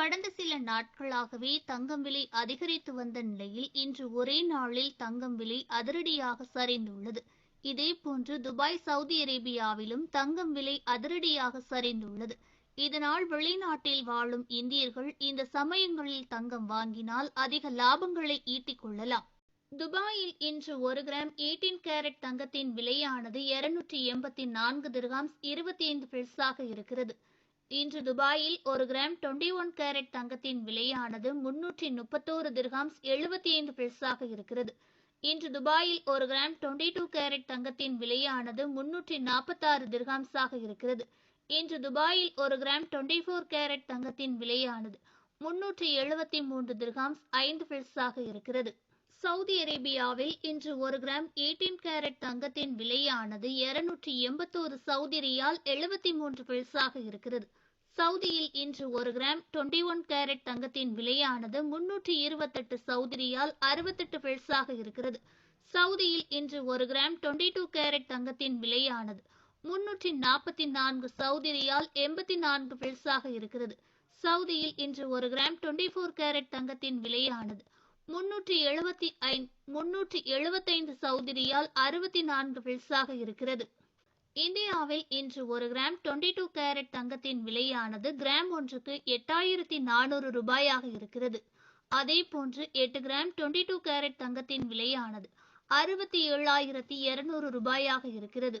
கடந்த சில நாட்களாகவே தங்கம் விலை அதிகரித்து வந்த நிலையில் இன்று ஒரே நாளில் தங்கம் விலை அதிரடியாக சரிந்துள்ளது. இதேபோன்று துபாய் சவுதி அரேபியாவிலும் தங்கம் விலை அதிரடியாக சரிந்துள்ளது. இதனால் வெளிநாட்டில் வாழும் இந்தியர்கள் இந்த சமயங்களில் தங்கம் வாங்கினால் அதிக லாபங்களை ஈட்டிக் கொள்ளலாம். துபாயில் இன்று ஒரு கிராம் எயிட்டீன் கேரட் தங்கத்தின் விலையானது இருநூற்றி எண்பத்தி நான்கு திர்ஹாம்ஸ் இருபத்தி ஐந்து பெல்ஸாக இருக்கிறது. இன்று துபாயில் ஒரு கிராம் டுவெண்டி ஒன் கேரட் தங்கத்தின் விலையானது முன்னூற்றி முப்பத்தோரு திர்ஹாம்ஸ் எழுபத்தி ஐந்து பெருசாக இருக்கிறது. இன்று துபாயில் ஒரு கிராம் டுவெண்ட்டி டூ கேரட் தங்கத்தின் விலையானது முன்னூற்றி நாற்பத்தாறு திர்ஹாம்ஸாக இருக்கிறது. இன்று துபாயில் ஒரு கிராம் டுவெண்ட்டி ஃபோர் கேரட் தங்கத்தின் விலையானது முன்னூற்றி எழுபத்தி மூன்று திர்ஹாம்ஸ் ஐந்து பில்ஸாக இருக்கிறது. சவுதி அரேபியாவில் இன்று ஒரு கிராம் எயிட்டீன் கேரட் தங்கத்தின் விலையானது இருநூற்றி எண்பத்தோரு சவுதி ரியால் எழுபத்தி மூன்று பில்ஸாக இருக்கிறது. சவுதியில் இன்று ஒரு கிராம் டுவெண்ட்டி ஒன் கேரட் தங்கத்தின் விலையானது முன்னூற்றி இருபத்தெட்டு சவுதி ரியால் அறுபத்தெட்டு பில்ஸாக இருக்கிறது. சவுதியில் இன்று ஒரு கிராம் டுவெண்ட்டி டூ கேரட் தங்கத்தின் விலையானது முன்னூற்றி நாற்பத்தி நான்கு சவுதி ரியால் எண்பத்தி நான்கு பில்ஸாக இருக்கிறது. சவுதியில் இன்று ஒரு கிராம் டுவெண்ட்டி ஃபோர் கேரட் தங்கத்தின் விலையானது முன்னூற்றி எழுபத்தி ஐந்து முன்னூற்றி எழுபத்தைந்து சௌதிரியால் அறுபத்தி நான்கு பில்ஸாக இருக்கிறது. இந்தியாவில் இன்று ஒரு கிராம் டுவெண்ட்டி டூ கேரட் தங்கத்தின் விலையானது கிராம் ஒன்றுக்கு எட்டாயிரத்தி நானூறு ரூபாயாக இருக்கிறது. அதே போன்று எட்டு கிராம் டுவெண்ட்டி டூ கேரட் தங்கத்தின் விலையானது அறுபத்தி ஏழாயிரத்தி இருநூறு ரூபாயாக இருக்கிறது.